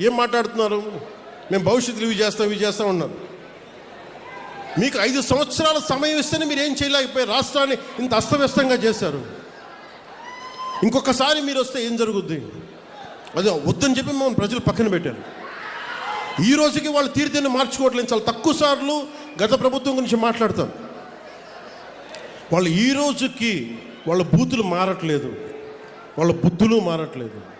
ఏం మాట్లాడుతున్నారు? మేము భవిష్యత్తులో ఇవి చేస్తాం ఇవి చేస్తాం ఉన్నారు మీకు ఐదు సంవత్సరాల సమయం ఇస్తేనే మీరు ఏం చేయలేకపోయి రాష్ట్రాన్ని ఇంత అస్తవ్యస్తంగా చేశారు. ఇంకొకసారి మీరు వస్తే ఏం జరుగుద్ది? అదే వద్దని చెప్పి మమ్మల్ని ప్రజలు పక్కన పెట్టారు. ఈ రోజుకి వాళ్ళు తీర్థాన్ని మార్చుకోవట్లేదు. చాలా తక్కువ సార్లు గత ప్రభుత్వం గురించి మాట్లాడతారు. వాళ్ళు ఈ రోజుకి వాళ్ళ బూతులు మారట్లేదు. వాళ్ళ బుద్ధులు మారట్లేదు.